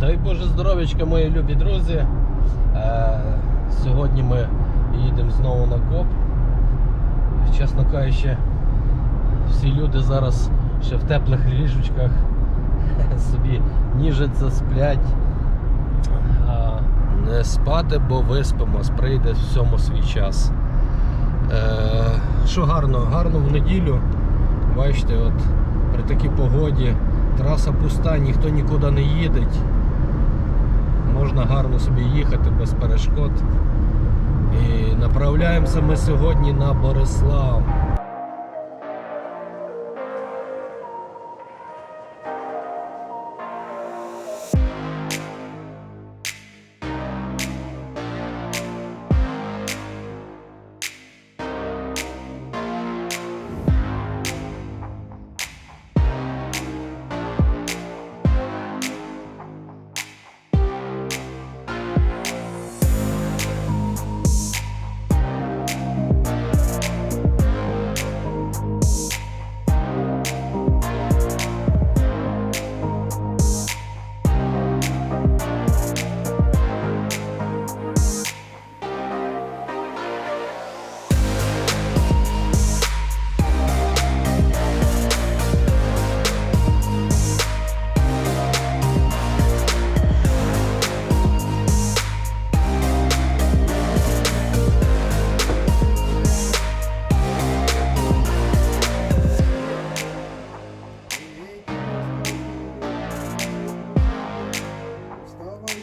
Дай Боже здоров'ячка, мої любі друзі. Е, сьогодні ми їдемо знову на коп. Чесно кажучи, всі люди зараз ще в теплих ліжечках собі ніжаться, сплять. Не спати, бо виспимось, прийде всьому свій час. Е, що гарно, гарно в неділю. Бачите, от при такій погоді траса пуста, ніхто нікуди не їде. Можна гарно собі їхати без перешкод. І направляємося ми сьогодні на Борислав.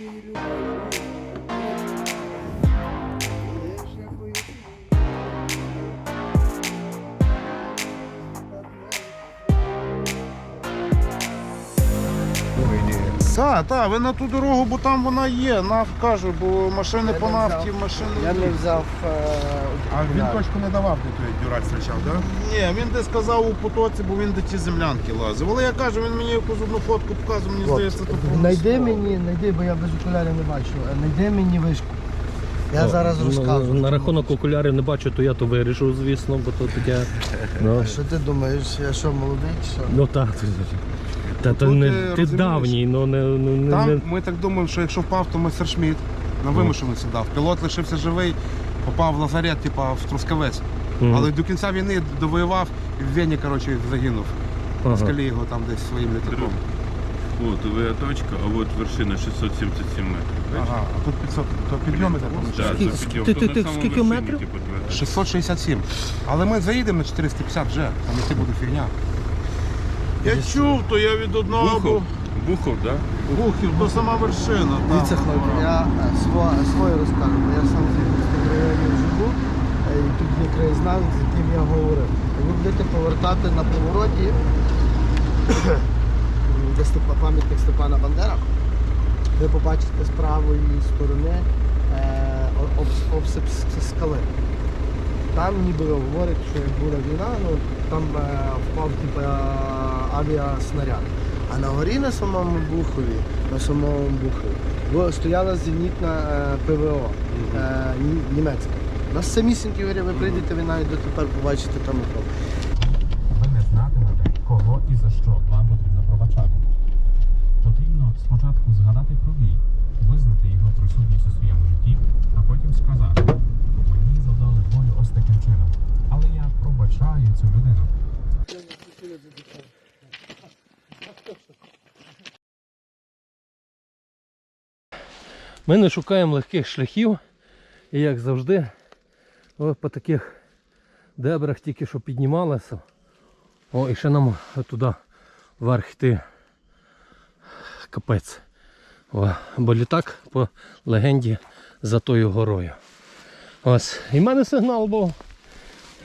You. Так, так, ви на ту дорогу, бо там вона є, наф кажу, бо машини по нафті, машини. Я не взяв. е, А він точку не давав, де той дюраль зустрічав, так? Ні, він десь сказав у потоці, бо він до ті землянки лазив. Але я кажу, він мені якусь одну фотку показував, мені здається, то Найди мені, найди, бо я без окулярів не бачу. е, Найди мені вишку. Я О, зараз ну, розкажу. На рахунок окулярів не бачу, то я то виріжу, звісно, бо то таке. Ну, А що ти думаєш? Я що, молодий чи що? ну так. Та, Тут, не, е, ти розумієш, давній, ну не, ну, не, Там не. ми так думаємо, що якщо впав, то Месершміт на вимушену сідав. Пілот лишився живий, попав в лазарет, типа в Трускавець. Мгм. Але до кінця війни довоював і в Вені, коротше, загинув. Ага. Скалі його там десь своїм літаком. Вот УВА точка, а вот вершина 677 метрів. Ага, а тут 500, то підйом іде, Да, це ти- ти- ти скільки метрів? типу, 667. Але ми заїдемо на 450 вже, там іти буде фігня. Я чув, то я від одного Бухов. Бухов, да? Бухів, то сама вершина. там. Дивіться, хлопці, я е, сво- своє розкажу, бо я сам з районів живу, е, і тут є краєзнавець, з яким я говорив. Ви будете повертати на повороті, де Степа- пам'ятник Степана Бандера, ви побачите з правої сторони е, обсип скали. Там ніби говорять, що як була війна, ну там е, впав типу, авіаснаряд. А на горі на самому Бухові, на самому Бухові, стояла зенітна е, ПВО е, німецька. На самісінькій горі ви прийдете, ви навіть дотепер побачите там окоп. Ви не знатимете, кого і за що вам потрібно пробачати. Потрібно спочатку згадати про бій, визнати його присутність у своєму житті, а потім сказати: мені завдали болю ось таким чином, але я пробачаю цю людину. Ми не шукаємо легких шляхів. І як завжди, ось по таких дебрах тільки що піднімалися. О, і ще нам туди вверх йти. Капець. Бо літак по легенді за тою горою. Ось. І в мене сигнал був.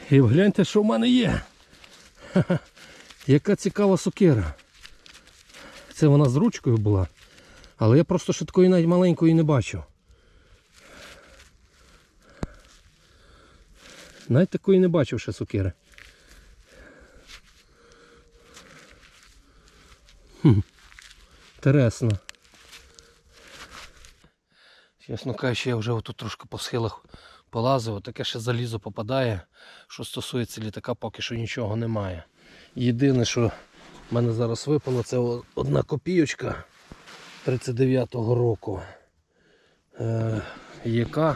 І гляньте, що в мене є. Ха-ха. Яка цікава сокира. Це вона з ручкою була. Але я просто ще такої навіть маленької не бачив. Навіть такої не бачив ще сокири. Хм. Інтересно. Чесно кажучи, я вже отут трошки по схилах полазив, таке ще залізо попадає. Що стосується літака, поки що нічого немає. Єдине, що в мене зараз випало, це одна копійочка. 39-го року, е, яка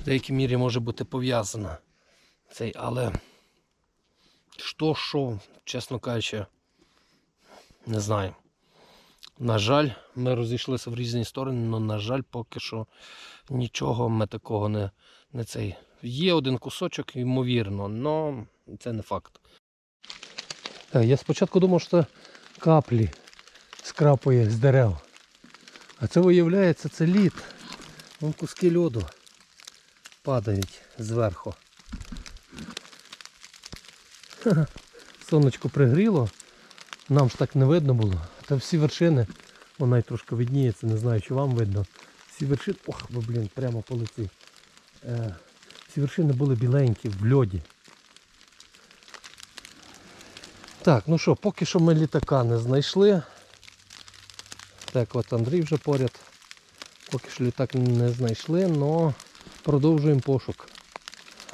в деякій мірі може бути пов'язана. Цей, але що, що, чесно кажучи, не знаю. На жаль, ми розійшлися в різні сторони, але, на жаль, поки що нічого ми такого не, не цей. Є один кусочок, ймовірно, але це не факт. Так, я спочатку думав, що це каплі скрапує з дерев. А це виявляється, це лід. Вон куски льоду падають зверху. Сонечко пригріло. Нам ж так не видно було. Та всі вершини, вона й трошки видніється, не знаю, чи вам видно. Всі вершини. Ох, ви, блін, прямо по лиці. Е, всі вершини були біленькі в льоді. Так, ну що, поки що ми літака не знайшли. Так, от Андрій вже поряд. Поки що літак не знайшли, але продовжуємо пошук.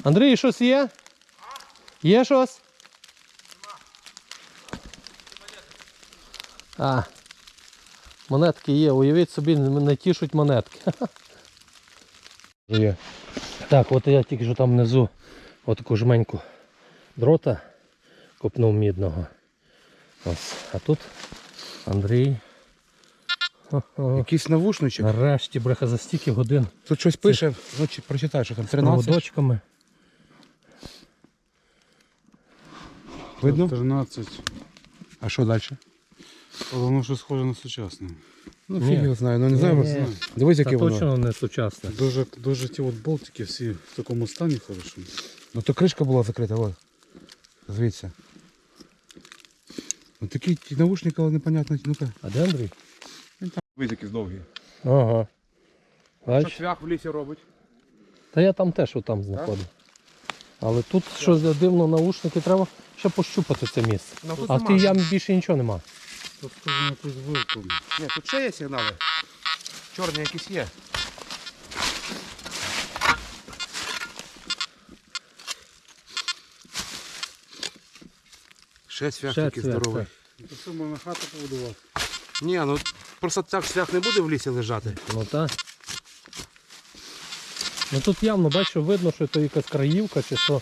Андрій, щось є? Є щось? А, монетки є, уявіть собі, не тішуть монетки. Є. Так, от я тільки що там внизу отаку жменьку дрота копнув мідного. Ось. А тут Андрій. Якийсь навушничок. Нарешті, бреха, за стільки годин Тут щось пише, ну чи прочитай, що там з 13. проводочками. Видно? 13. А що далі? Воно що схоже на сучасне. Ну, Ні. фіг його знаю, ну не знаю. Ні, ні. Дивись, Та яке воно. точно не сучасне. Дуже, дуже ті от болтики всі в такому стані хорошому. Ну то кришка була закрита, от. Звідси. Ну такі ті навушники, але непонятно. Ну-ка. А де Андрій? Якісь довгі. Ага. Бач? цвях в лісі робить? Та я там теж отам знаходив. Але тут щось дивно, наушники треба ще пощупати це місце. Ну, тут А в нема. тій ямі більше нічого нема. Тут схоже якусь вилку. Ні, тут ще є сигнали. Чорні якісь є. Ще цвях Ще такий цвях, здоровий. Це все можна хату побудувати. Ні, ну просто так цвях не буде в лісі лежати. Ну так. Ну тут явно бачу, видно, що це якась краївка чи що.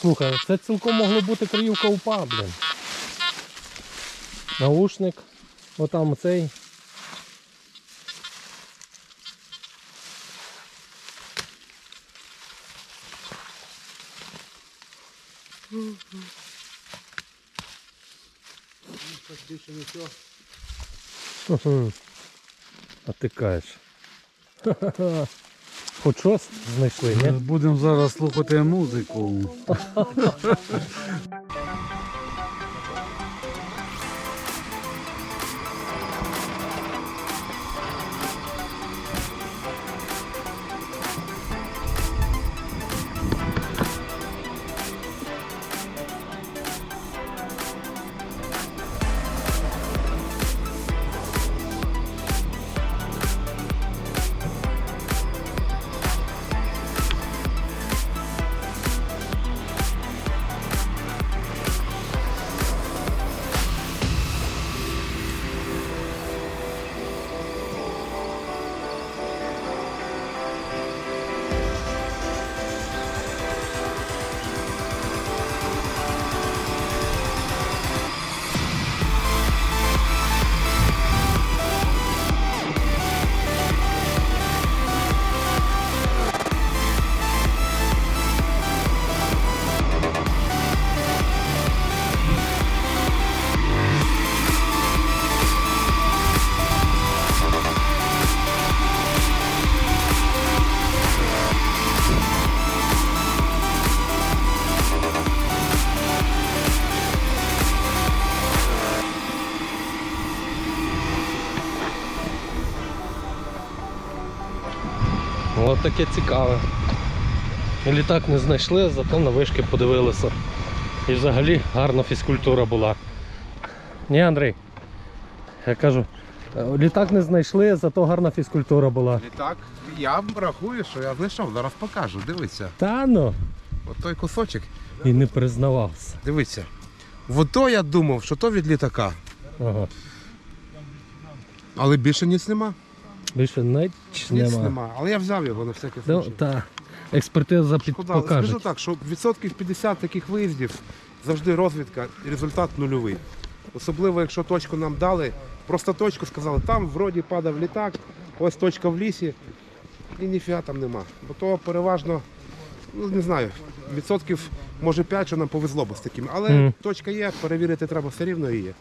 Слухай, це цілком могло бути краївка упа, блін. Наушник. Отам цей. Хм. А ти каєш. Хоч щось знайшли, ні? Будемо зараз слухати музику. таке цікаве. Літак не знайшли, зато на вишки подивилися. І взагалі гарна фізкультура була. Ні, Андрій? Я кажу, е, літак не знайшли, зато гарна фізкультура була. Літак, я рахую, що я знайшов, зараз покажу, дивіться. Та ну. От той кусочок, І не признавався. дивіться. Ото я думав, що то від літака. Ага. Але більше ніц нема. Більше ніч Ніц нема. нема. Але я взяв його на всякий Ну, случай. та, експертиза під Шкода, скажу так, що відсотків 50 таких виїздів завжди розвідка і результат нульовий. Особливо, якщо точку нам дали, просто точку сказали, там вроді падав літак, ось точка в лісі, і ніфіга там нема. Бо то переважно, ну не знаю, відсотків може 5, що нам повезло би з такими. Але Мгм. точка є, перевірити треба все рівно її.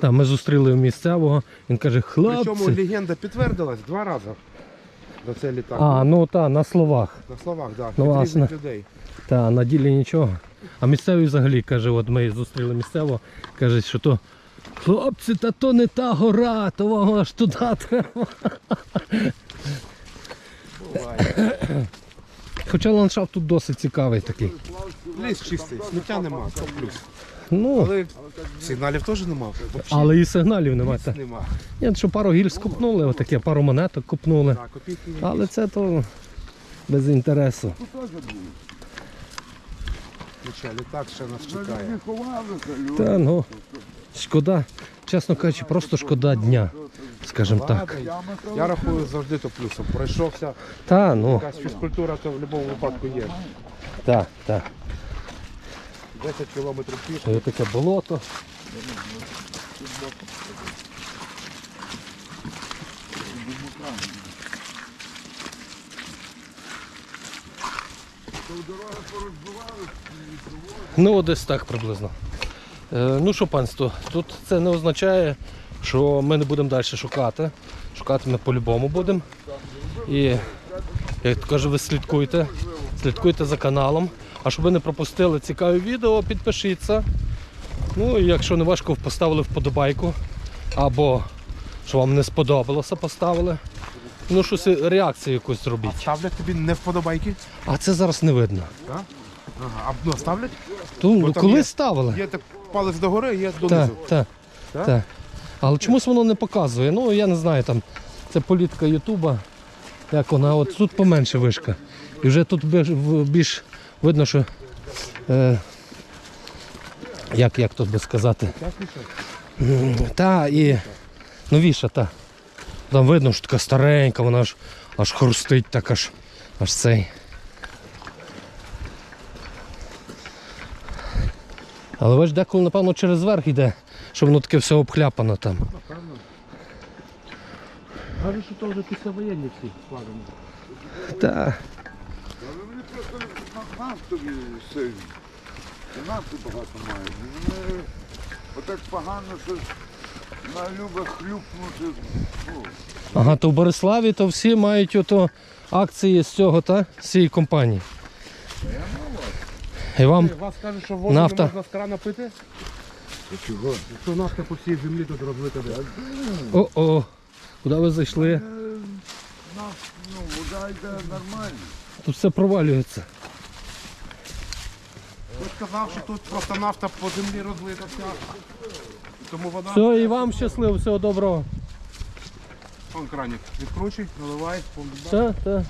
Та, ми зустріли місцевого, він каже, Причому хлопці. легенда підтвердилась два рази до цей літак. А, ну та, на словах. На словах, так, Ну, від різних людей. Та, на ділі нічого. А місцевий взагалі каже, от ми зустріли місцевого, каже, що то хлопці, та то не та гора, то вам аж туди треба. Хоча ландшафт тут досить цікавий такий. Ліс чистий, сміття нема, це плюс. Ну, Але сигналів теж нема. Взагалі але і сигналів немає. Та. нема. Ні, що пару гільз купнули, отаке, пару монеток купнули. Так, копійки. Але це то без інтересу. Літак ще нас чекає. Та ну, шкода, чесно кажучи, просто шкода дня, скажімо так. Я рахую завжди то плюсом. Пройшовся, Та, ну, якась фізкультура, то в будь-якому випадку є. так, так. 10 кілометрів пішки. Ось таке болото. Ну, десь так приблизно. Е, ну що, панство, тут це не означає, що ми не будемо далі шукати. Шукати ми по-любому будемо. І, як то кажу, ви слідкуйте, слідкуйте за каналом. А щоб ви не пропустили цікаві відео, підпишіться. Ну і якщо не важко, поставили вподобайку. Або що вам не сподобалося, поставили. Ну, щось реакцію якусь зробіть. Ставлять тобі не вподобайки? А це зараз не видно. Ага. А ну, ставлять? То, ну, там коли є- ставили? Є так палець догори, є Так, донизу. так, Так? так. Але чомусь воно не показує. Ну, я не знаю, там це політика Ютуба. Як вона, от тут поменше вишка. І вже тут більш, в- більш видно, що. Е, як, як тут би сказати? Та і новіша, та. Там видно, що така старенька, вона аж, аж хрустить, так аж, аж цей. Але ви ж деколи, напевно, через верх йде, що воно таке все обхляпано там. Кажуть, що то вже післявоєнні всі складені. Та. Вони просто нафтові сильні. І нафти багато мають. І Вони отак погано, що на любе хлюпнути. Ну, Ага, то в Бориславі то всі мають ото акції з цього, та? З цієї компанії. І вам Вас кажуть, що воду Нафта. не можна з крана пити? чого? Що нафта по всій землі тут розлита. О-о, куди ви зайшли? Е, ну, вода йде нормально. Тут все провалюється. Хтось сказав, що тут просто нафта по землі розлита вся. Тому вода. Все, і вам щасливо, всього доброго. Вон краник. Відкручуй, наливай, пом- Все, так.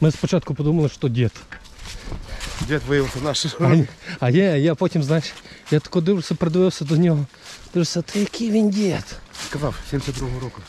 Ми спочатку подумали, що дід. Дід виявився наш. А, а я, я потім, знаєш, я тако дивлюся, придивився до нього. Дивлюся, та який він дід. Сказав, 72-го року.